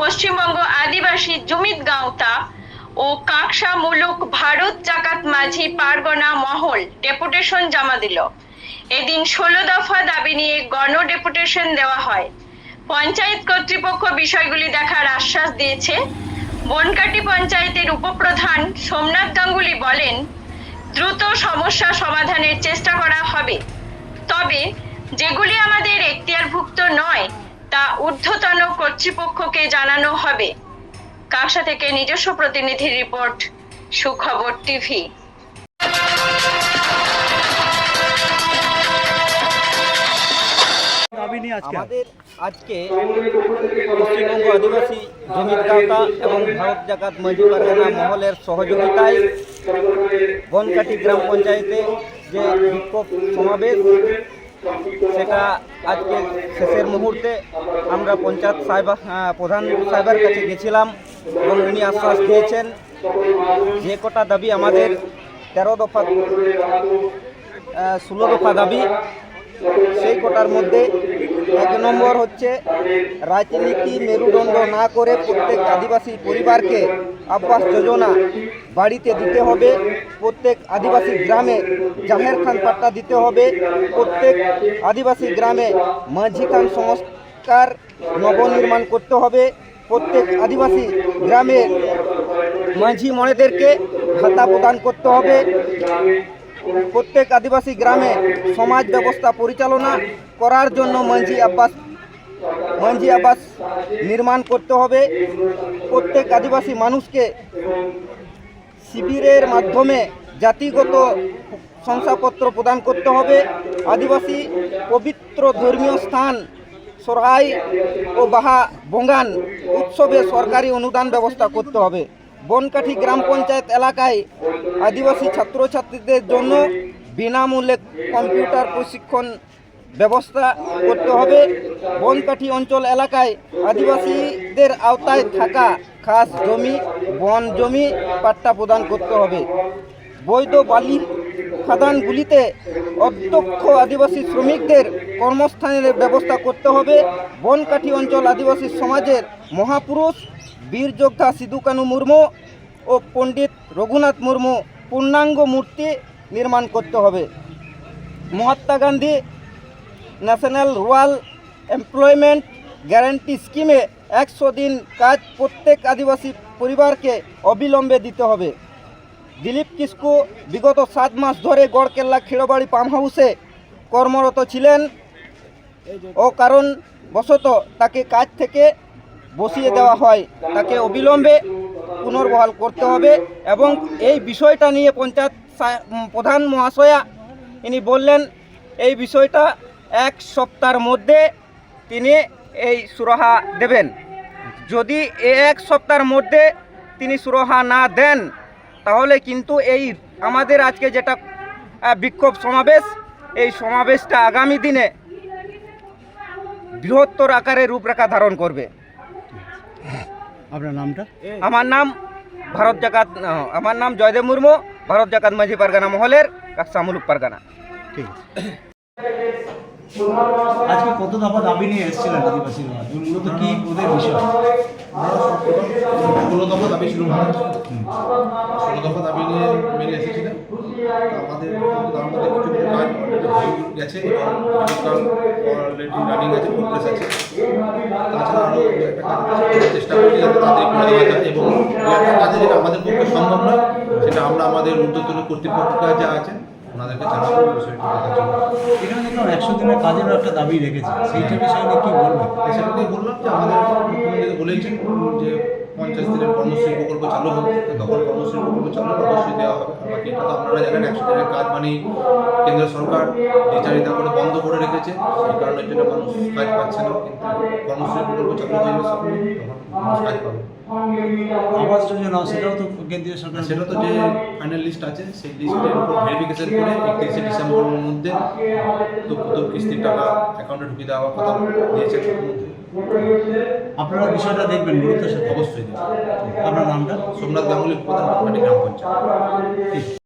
পশ্চিমবঙ্গ আদিবাসী জমিত গাঁওতা ও কাকসা মুলুক ভারত জাকাত মাঝি পারগনা মহল ডেপুটেশন জমা দিল। এদিন ষোলো দফা দাবি নিয়ে গণ ডেপুটেশন দেওয়া হয়। পঞ্চায়েত কর্তৃপক্ষ বিষয়গুলি দেখার আশ্বাস দিয়েছে। বনকাটি পঞ্চায়েতের উপপ্রধান সোমনাথ গাঙ্গুলি বলেন, দ্রুত সমস্যা সমাধানের চেষ্টা করা হবে। তবে যেগুলি আমাদের এখতিয়ারভুক্ত নয় তা ঊর্ধ্বতন কর্তৃপক্ষকে জানানো হবে। কাকসা থেকে নিজস্ব প্রতিনিধি রিপোর্ট সুখবর টিভি। আজকে আমাদের আজকে পশ্চিমবঙ্গ আদিবাসী জমির এবং ভারত জাকাত মজুর মহলের সহযোগিতায় বনকাটি গ্রাম পঞ্চায়েতে যে বিক্ষোভ সমাবেশ সেটা আজকে শেষের মুহূর্তে আমরা পঞ্চায়েত সাহেবা প্রধান সাহেবের কাছে গেছিলাম এবং উনি আশ্বাস দিয়েছেন যে কটা দাবি আমাদের তেরো দফা ষোলো দফা দাবি সেই কোটার মধ্যে এক নম্বর হচ্ছে রাজনীতি মেরুদণ্ড না করে প্রত্যেক আদিবাসী পরিবারকে আবাস যোজনা বাড়িতে দিতে হবে, প্রত্যেক আদিবাসী গ্রামে জাহের খান পাট্টা দিতে হবে, প্রত্যেক আদিবাসী গ্রামে মাঝি খান সংস্কার নবনির্মাণ করতে হবে, প্রত্যেক আদিবাসী গ্রামে মাঝি মনেদেরকে ভাতা প্রদান করতে হবে। প্রত্যেক আদিবাসী গ্রামে সমাজ ব্যবস্থা পরিচালনা করার জন্য মঞ্জি আব্বাস মঞ্জি আবাস নির্মাণ করতে হবে। প্রত্যেক আদিবাসী মানুষকে শিবিরের মাধ্যমে জাতিগত শংসাপত্র প্রদান করতে হবে। আদিবাসী পবিত্র ধর্মীয় স্থান সরহাই ও বাহা বঙ্গান উৎসবে সরকারি অনুদান ব্যবস্থা করতে হবে। বনকাঠি গ্রাম পঞ্চায়েত এলাকায় আদিবাসী ছাত্রছাত্রীদের জন্য বিনামূল্যে কম্পিউটার প্রশিক্ষণ ব্যবস্থা করতে হবে। বনকাঠি অঞ্চল এলাকায় আদিবাসীদের আওতায় থাকা খাস জমি, বন জমি পাট্টা প্রদান করতে হবে। বৈধ বালি খাদানগুলিতে অধ্যক্ষ আদিবাসী শ্রমিকদের কর্মস্থানের ব্যবস্থা করতে হবে। বনকাঠি অঞ্চল আদিবাসী সমাজের মহাপুরুষ বীর যোদ্ধা সিধু কানু মুর্মু ও পণ্ডিত রঘুনাথ মুর্মু পূর্ণাঙ্গ মূর্তি নির্মাণ করতে হবে। Mahatma Gandhi national rural employment guarantee স্কিমে একশো দিন কাজ প্রত্যেক আদিবাসী পরিবারকে অবিলম্বে দিতে হবে। দিলীপ কিস্কু বিগত সাত মাস ধরে গড়কেল্লা খেড়োবাড়ি পাম্প হাউসে কর্মরত ছিলেন ও কারণ বশত তাকে কাজ থেকে বসিয়ে দেওয়া হয়। তাকে অবিলম্বে পুনর্বহাল করতে হবে এবং এই বিষয়টা নিয়ে পঞ্চায়েত প্রধান মহাশয়া ইনি বললেন, এই বিষয়টা এক সপ্তাহের মধ্যে তিনি এই সুরাহা দেবেন। যদি এক সপ্তাহের মধ্যে তিনি সুরাহা না দেন তাহলে কিন্তু এই আমাদের আজকে যেটা বিক্ষোভ সমাবেশ এই সমাবেশটা আগামী দিনে বৃহত্তর আকারে রূপরেখা ধারণ করবে। আপনার নামটা? আমার নাম ভারত জাকাত আমার নাম জয়দেব মুর্মু ভারত জাকাত মাঝি পারগানা মহলের কাকসা মুলুক পারগানা। ঠিক আছে। আজকে কত দফা দাবি নিয়ে এসেছিলেন আদিবাসীরা? মূলত কি ওদের বিষয়? ষোলো দফা দাবি ছিল ষোলো দফা দাবি নিয়ে মেনে এসেছিলেন তো আমাদের কিছু কাজ গেছে অলরেডি রানিং আছে প্রোগ্রেস আছে। তাছাড়া আরও চেষ্টা করছি যাতে তাড়াতাড়ি করে যায় এবং কাজে যেটা আমাদের পক্ষে সম্ভব নয়, সেটা আমরা আমাদের ঊর্ধ্বতন কর্তৃপক্ষ যা আছেন ওনাদেরকে জানাব বিষয়টি দেখার জন্য। এখানে দেখলাম একশো দিনের কাজেরও একটা দাবি রেখেছে। সেইটা বিষয়ে নিয়ে কি বলবেন? সেটা নিয়ে বললাম যে আমাদের মুখ্যমন্ত্রী বলেছেন যে পঞ্চাশ দিনের কর্মশ্রী প্রকল্প চালু হবে তখন কর্মশ্রী প্রকল্প চালু অবশ্যই দেওয়া হবে। বাকি এটা তো আপনারা জানেন একশো দিনের কাজ মানেই কেন্দ্র সরকার বিচারিতা করে বন্ধ করে রেখেছে। সেই কারণের জন্য মানুষ কাজ পাচ্ছে না কিন্তু কর্মশ্রী প্রকল্প চালু হয়ে যাবে তখন মানুষ কাজ পাবে। আবাস যোজনা সেটাও তো কেন্দ্রীয় সরকার সেটা তো যে ফাইনাল লিস্ট আছে সেই লিস্টের উপর ভেরিফিকেশন করে একত্রিশে ডিসেম্বরের মধ্যে প্রথম কিস্তির টাকা অ্যাকাউন্টে ঢুকিয়ে দেওয়ার কথা দিয়েছে আপনারা বিষয়টা দেখবেন গুরুত্বের সাথে অবশ্যই আপনার নামটা? সোমনাথ গাঙ্গুলি প্রধান গ্রাম পঞ্চায়েত।